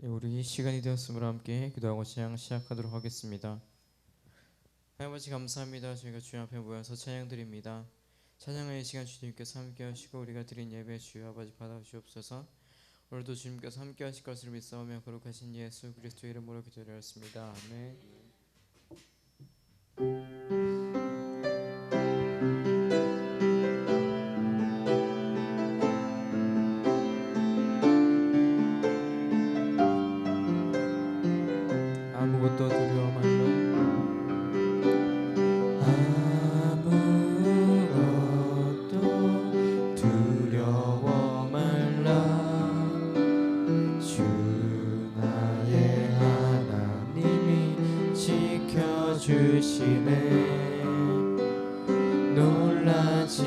예, 우리 시간이 되었으므로 함께 기도하고 찬양 시작하도록 하겠습니다. 아버지 감사합니다. 저희가 주님 앞에 모여서 찬양드립니다. 찬양의 시간 주님께서 함께 하시고 우리가 드린 예배 주여 아버지 받아주옵소서. 오늘도 주님께서 함께 하실 것을 믿사오며 거룩하신 예수 그리스도 이름으로 기도드렸습니다. 아멘.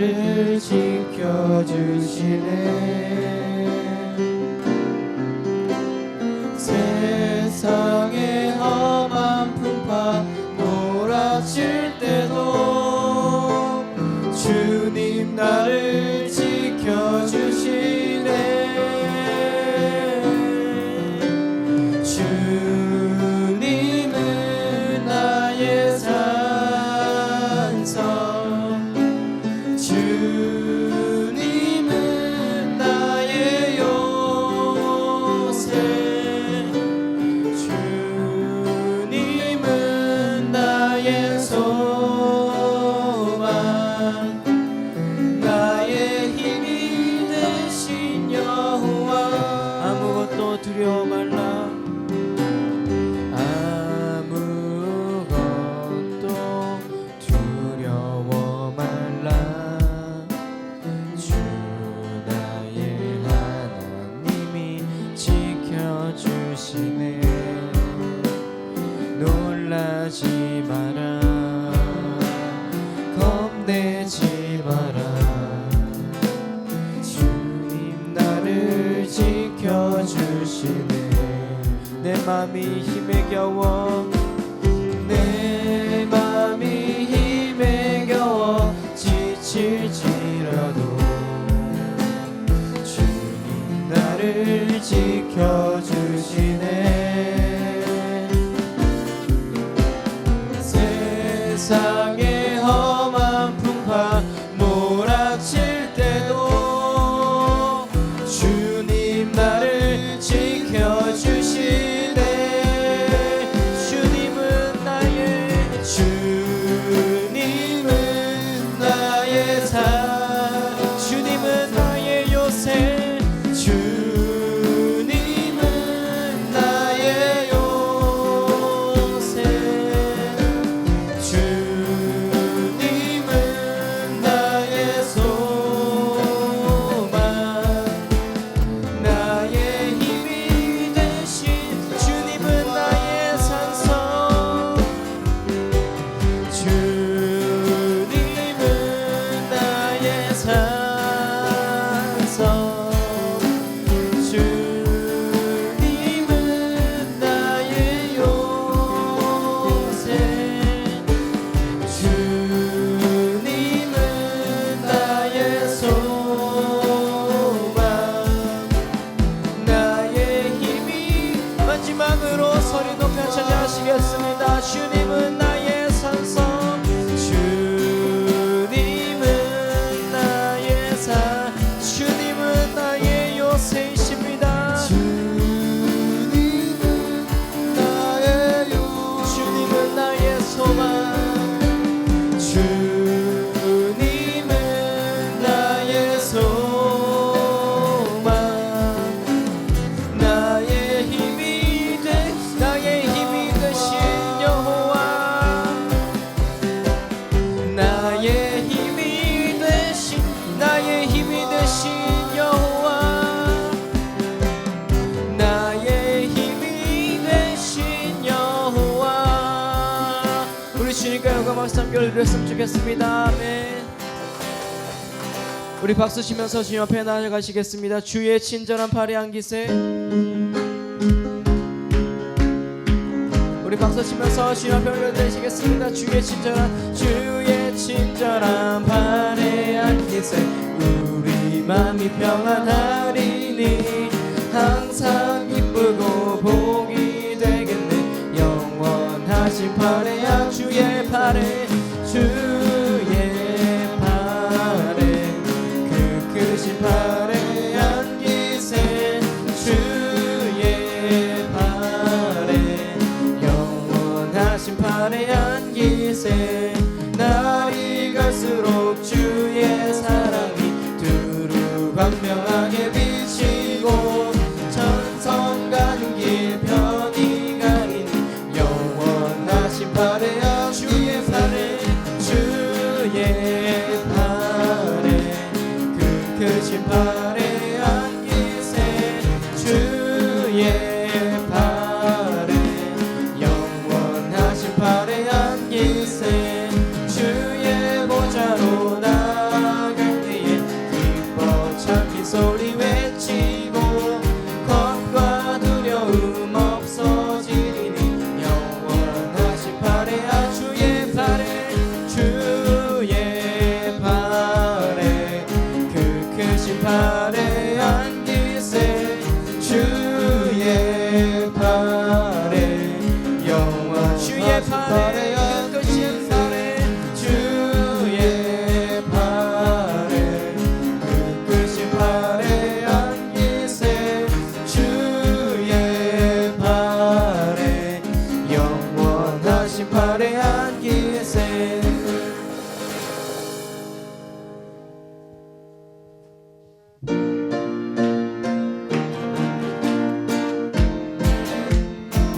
나를 지켜주시네. 지켜주 그랬으면 좋겠습니다. 아멘. 우리 박수 치면서 주님 앞에 나아가시겠습니다. 주의 친절한 팔의 안기세. 우리 박수 치면서 주님 앞에 올려드리시겠습니다. 주의 친절한 주의 친절한 팔의 안기세. 우리 마음이 평안하리니 항상 기쁘고 복이 되겠네. 영원하신 팔의 주의 팔의 say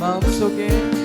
마음속에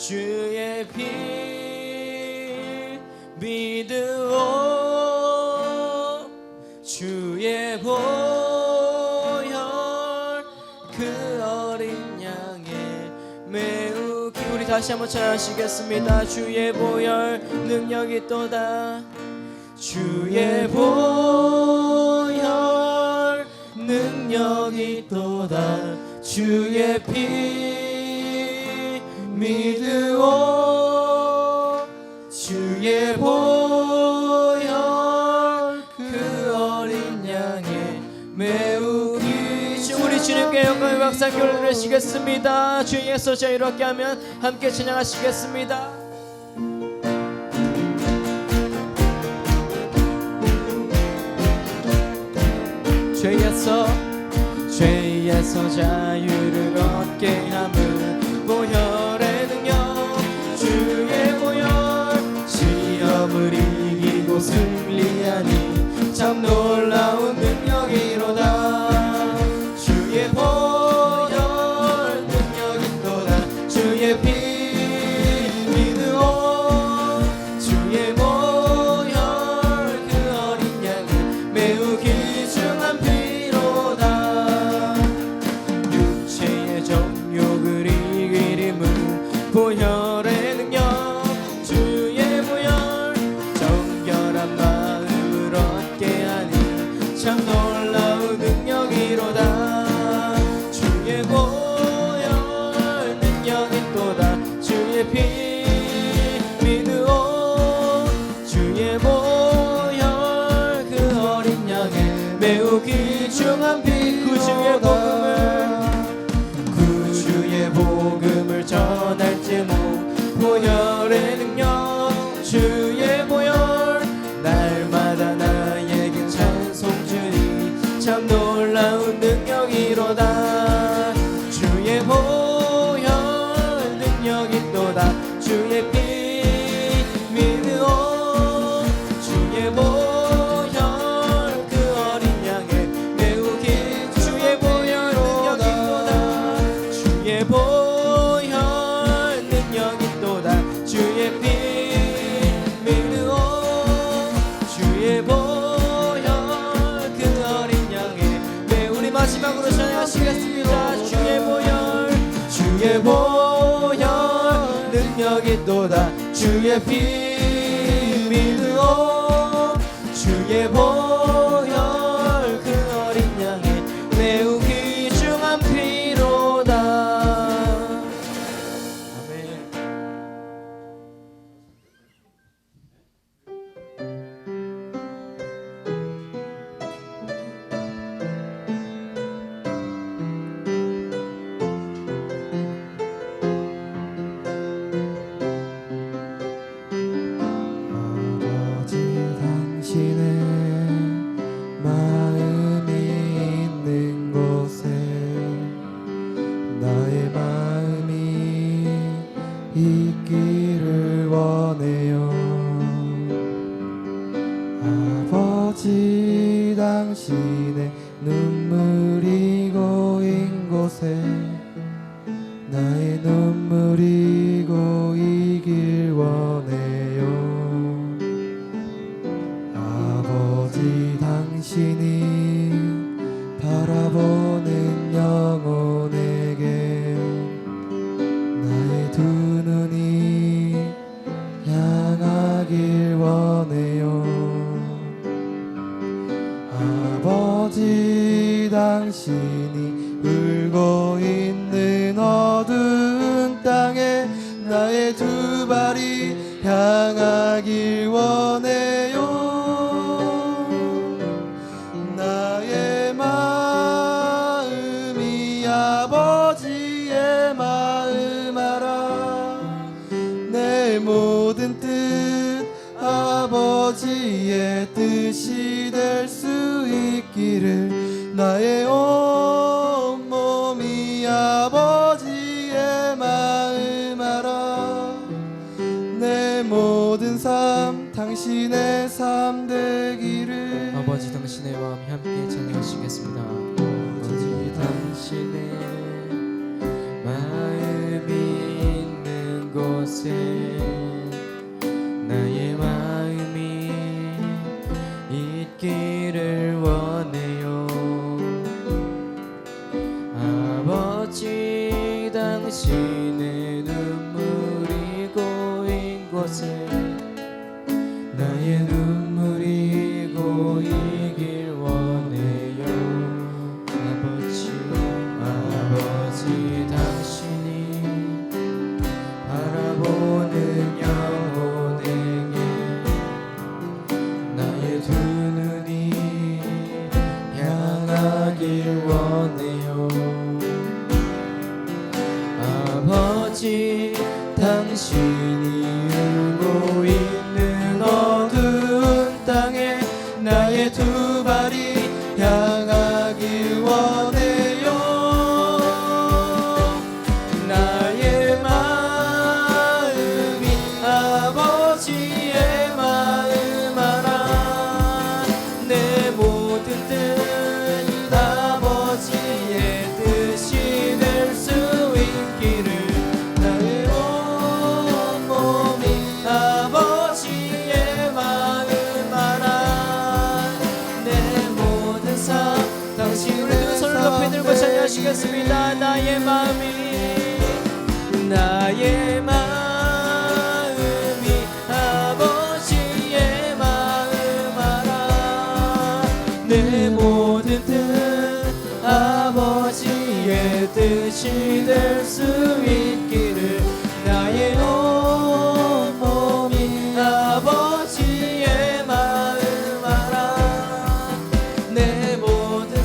주의 피 믿으오. 주의 보혈 그 어린 양의 매우 기 우리 다시 한번 찬양하시겠습니다. 주의 보혈 능력이 또다. 주의 보혈 능력이 또다. 주의 피 믿으오. 주의 보혈 그 어린 양에 매우 귀 우리 주님께 영광의 박상교를 드리시겠습니다. 주의 소자 이렇게 하면 함께 진행하시겠습니다. 죄에서 죄에서 자유를 얻게 함을 모습이 아니 참 놀라 주의 모혈 그 어린 양을 매우 귀중한 피 마지막으로 찬양하시겠습니다. 주의 보혈 주의 보혈 능력이 또다. 주의 피 믿으오. 주의 보혈. Soy mal mí y 전에요. 찬양하겠습니다. 당신의 마음이 있는 곳에 나의 마음이 있기를 원해요. 아버지 당신 아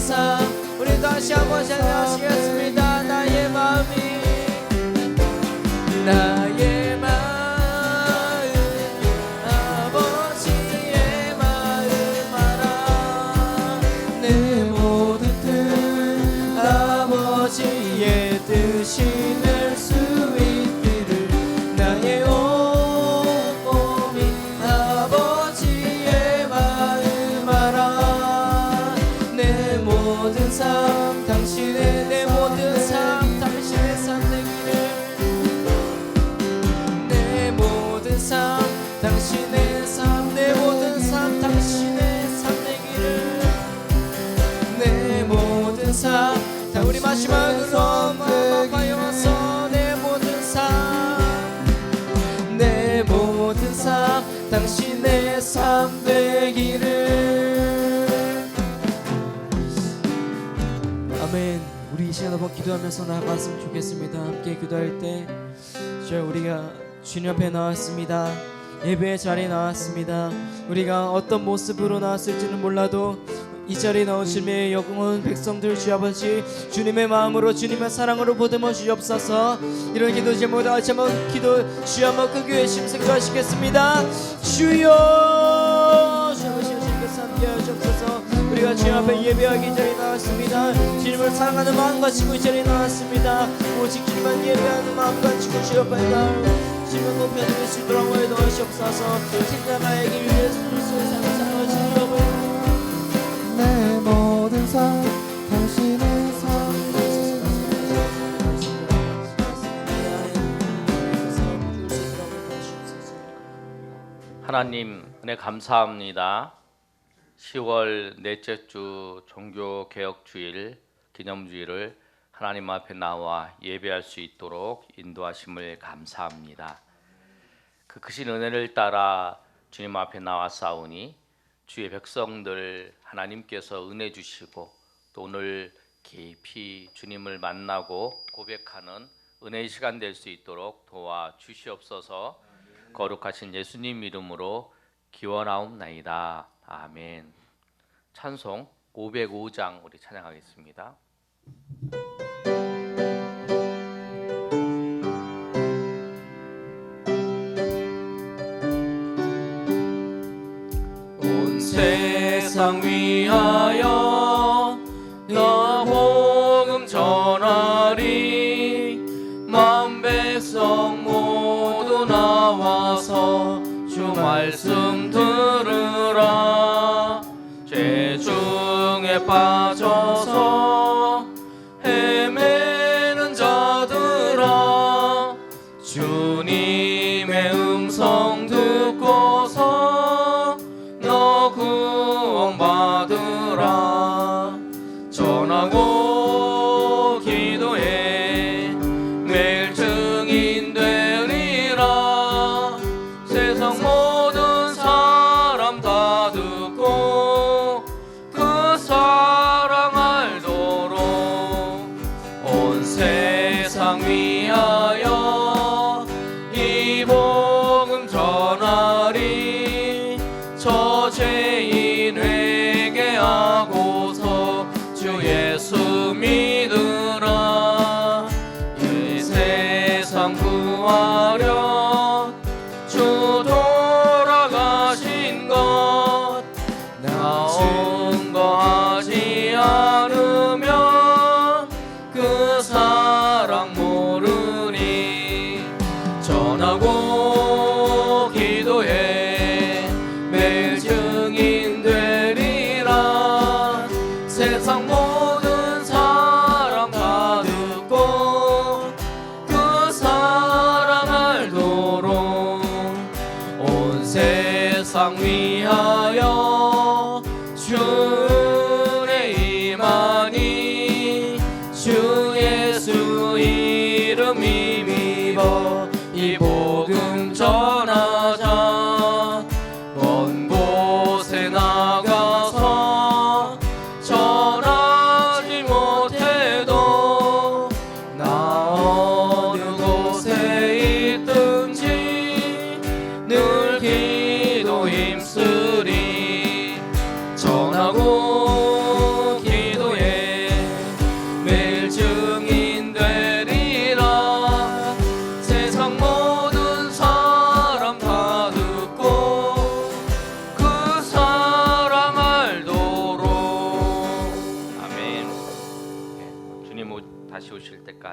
삶 우리 다시 한번 찬양하시겠습니다 기도하면서 나아갔으면 좋겠습니다 함께 기도할 때 저 우리가 주님 앞에 나왔습니다. 예배의 자리에 나왔습니다. 우리가 어떤 모습으로 나왔을지는 몰라도 이 자리에 나온 주님의 영혼 백성들 주 아버지 주님의 마음으로 주님의 사랑으로 보듬어 주옵소서 이런 기도 제목으로 다시 한번 기도 주 한번 그 교회 심승도 하시겠습니다 주여 우리가 주님 앞에 예배하기 자리에 나왔습니다. 주님을 사랑하는 마음 가지고 이 자리에 나왔습니다. 오직 주님만 예배하는 마음 가지고 주 앞에 나올 주님을 높여드릴 수 있도록 십자가의 길 위에 그리스도의 삶을 살아가신 여러분 내 모든 삶 당신의 삶. 하나님 은혜 감사합니다. 10월 넷째 주 종교 개혁 주일 기념주일을 하나님 앞에 나와 예배할 수 있도록 인도하심을 감사합니다. 그 크신 은혜를 따라 주님 앞에 나와 싸우니 주의 백성들 하나님께서 은혜 주시고 또 오늘 깊이 주님을 만나고 고백하는 은혜의 시간 될 수 있도록 도와 주시옵소서. 거룩하신 예수님 이름으로 기원하옵나이다. 아멘. 찬송 505장 우리 찬양하겠습니다. 온 세상 위하여 중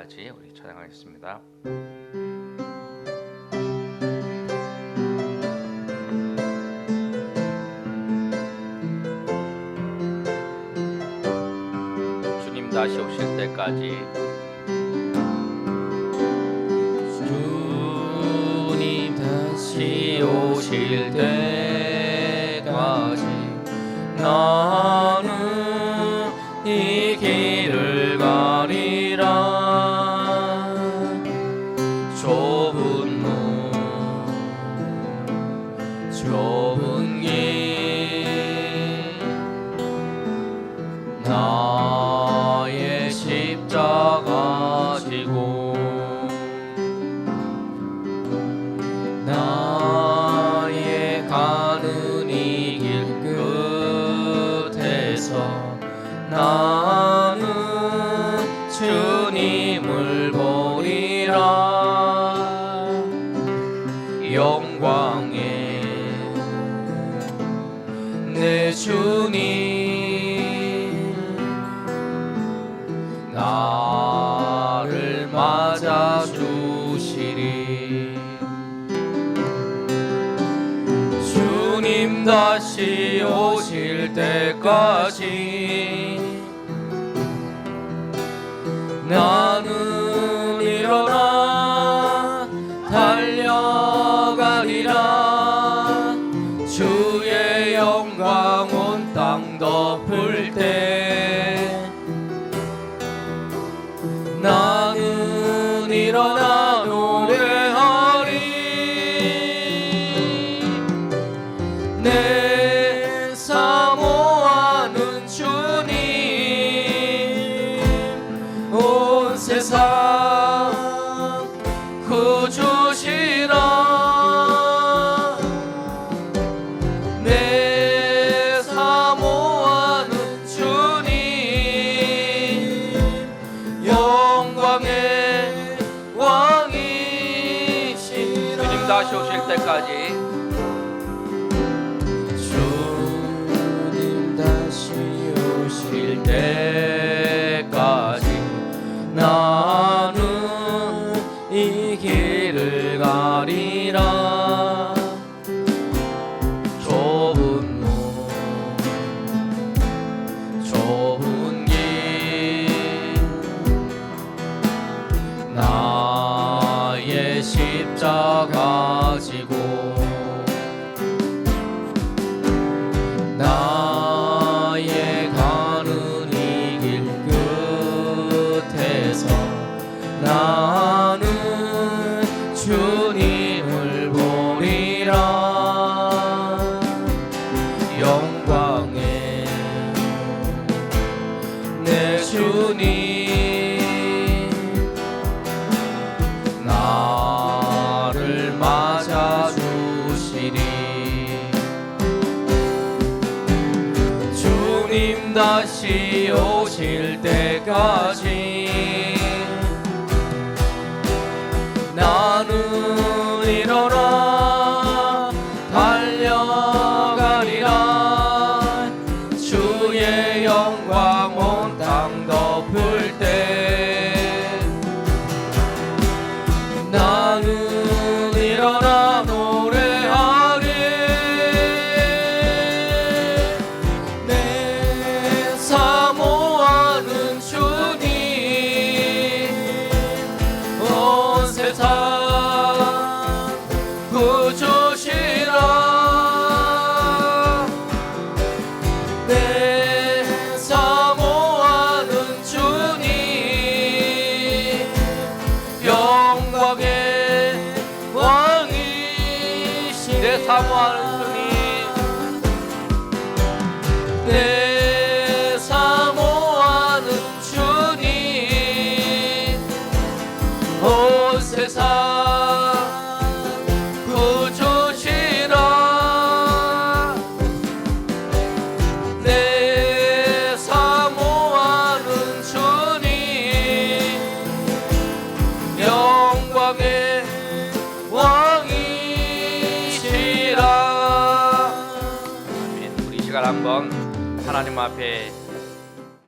끝까지 우리 찬양하겠습니다. 주님 다시 오실 때까지 주님 다시 오실 때 哦。 다시 오실 때까지